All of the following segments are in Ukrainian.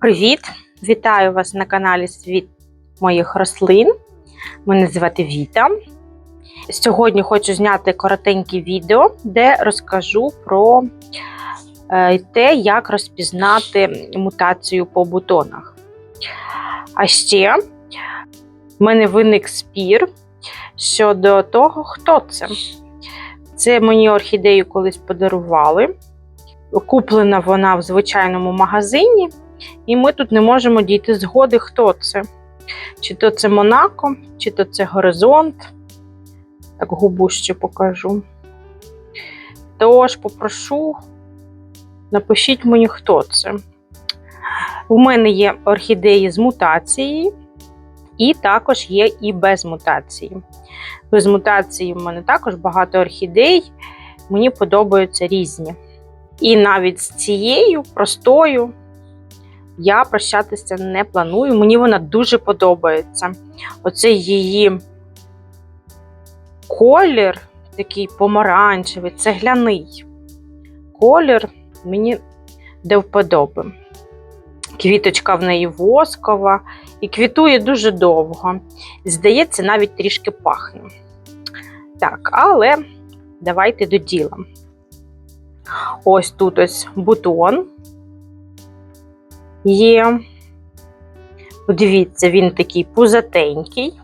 Привіт! Вітаю вас на каналі Світ моїх рослин. Мене звати Віта. Сьогодні хочу зняти коротеньке відео, де розкажу про е, те, як розпізнати мутацію по бутонах. А ще в мене виник спір щодо того, хто це. Це мені орхідею колись подарували. Куплена вона в звичайному магазині, і ми тут не можемо дійти згоди, хто це. Чи то це Монако, чи то це Горизонт. Так, губу ще покажу. Тож попрошу, напишіть мені, хто це. У мене є орхідеї з мутацією, і також є і без мутації. Без мутації в мене також багато орхідей. Мені подобаються різні. І навіть з цією простою я прощатися не планую. Мені вона дуже подобається. Оцей її колір, такий помаранчевий, цегляний колір мені до вподоби. Квіточка в неї воскова і квітує дуже довго. Здається, навіть трішки пахне. Так, але давайте до діла. Ось тут ось бутон є. Подивіться, він такий пузатенький,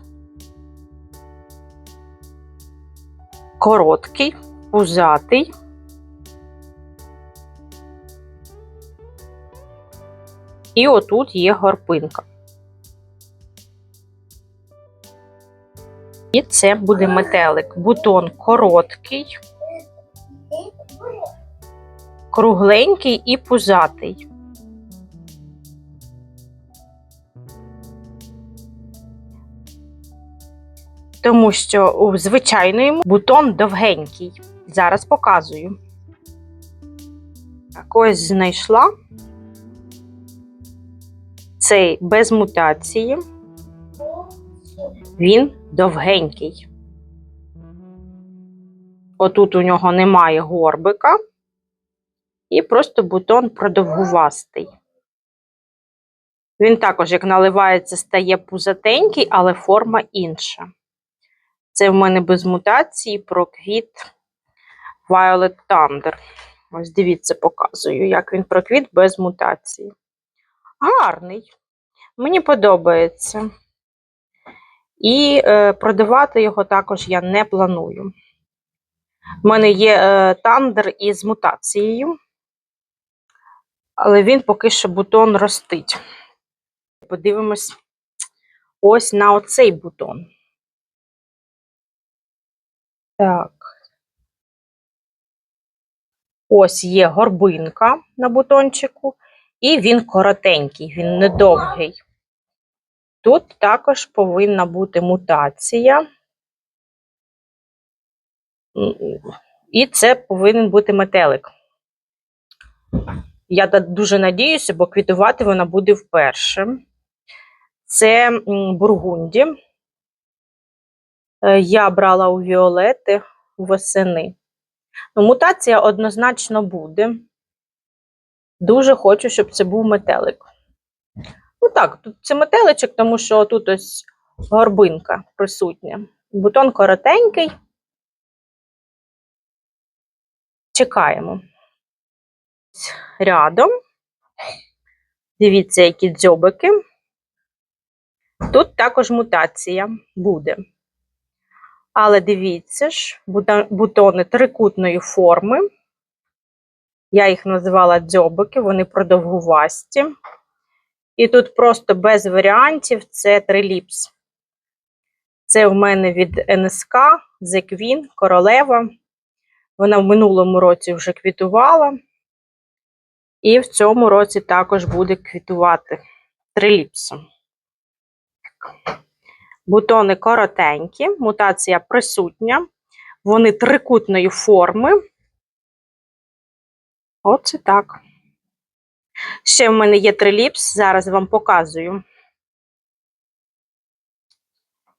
короткий, пузатий. І отут є горпинка. І це буде метелик. Бутон короткий, кругленький і пузатий. Тому що у звичайної бутон довгенький. Зараз показую. Так, ось знайшла цей без мутації. Він довгенький. Отут у нього немає горбика, і просто бутон продовгувастий. Він також, як наливається, стає пузатенький, але форма інша. Це в мене без мутації проквіт Violet Thunder. Ось дивіться, показую, як він проквіт без мутації. Гарний. Мені подобається. І е, продавати його також я не планую. У мене є е, тандер із мутацією, але він поки що бутон ростить. Подивимось ось на оцей бутон. Так. Ось є горбинка на бутончику, і він коротенький, він недовгий. Тут також повинна бути мутація. І це повинен бути метелик. Я дуже надіюся, бо квітувати вона буде вперше. Це бургунді. Е, я брала у Віолети восени. Ну, Мутація однозначно буде. Дуже хочу, щоб це був метелик. Ну так, тут це метеличок, тому що тут ось горбинка присутня. Бутон коротенький. Чекаємо. Рядом. Дивіться, які дзьобики. Тут також мутація буде. Але дивіться ж, бутони трикутної форми. Я їх називала дзьобики, вони продовгувасті. І тут просто без варіантів це триліпс. Це в мене від НСК, Queen, королева. Вона в минулому році вже квітувала. І в цьому році також буде квітувати триліпсом. Бутони коротенькі, мутація присутня, вони трикутної форми. Оце так. Ще в мене є триліпс, зараз вам показую.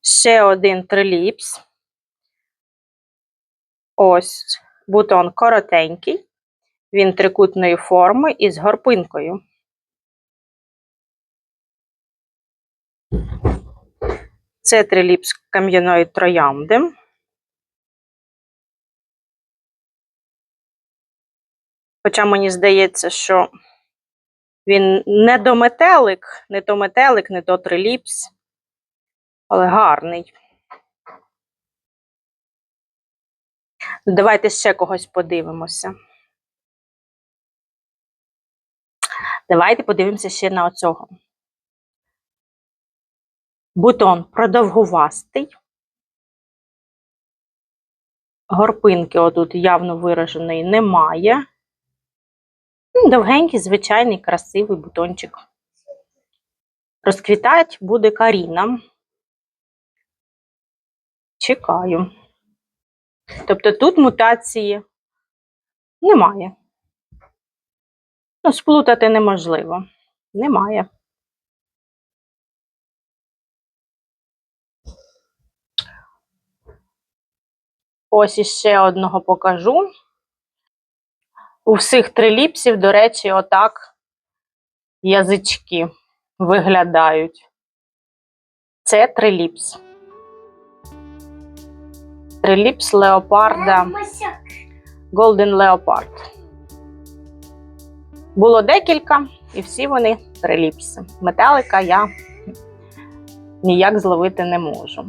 Ще один триліпс. Ось бутон коротенький, він трикутної форми із горпинкою. Це триліпс кам'яної троянди. Хоча мені здається, що він не до метелик, не то метелик, не то триліпс, але гарний. Давайте ще когось подивимося. Давайте подивимося ще на оцього. Бутон продовгувастий. Горпинки отут явно вираженої немає. Довгенький, звичайний, красивий бутончик. Розквітать буде Каріна. Чекаю. Тобто тут мутації немає. Ну, сплутати неможливо. Немає. Ось іще одного покажу. У всіх триліпсів, до речі, отак язички виглядають. Це триліпс. Триліпс леопарда Golden Leopard. Було декілька, і всі вони триліпси. Метелика я ніяк зловити не можу.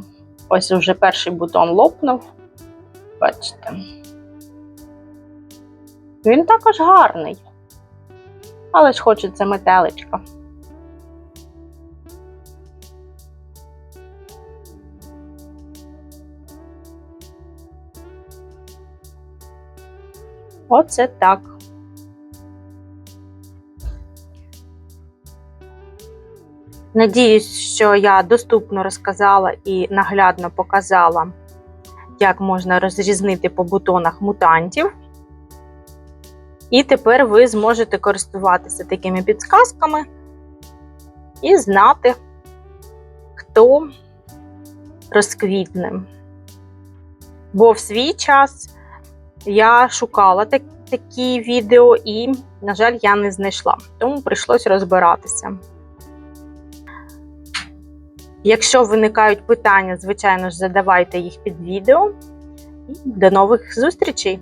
Ось вже перший бутон лопнув. Бачите. Він також гарний. Але ж хочеться метеличка. Оце так. Надіюсь, що я доступно розказала і наглядно показала, як можна розрізнити по бутонах мутантів. І тепер ви зможете користуватися такими підсказками і знати, хто розквітне. Бо в свій час я шукала так, такі відео і, на жаль, я не знайшла, тому прийшлось розбиратися. Якщо виникають питання, звичайно ж, задавайте їх під відео. До нових зустрічей!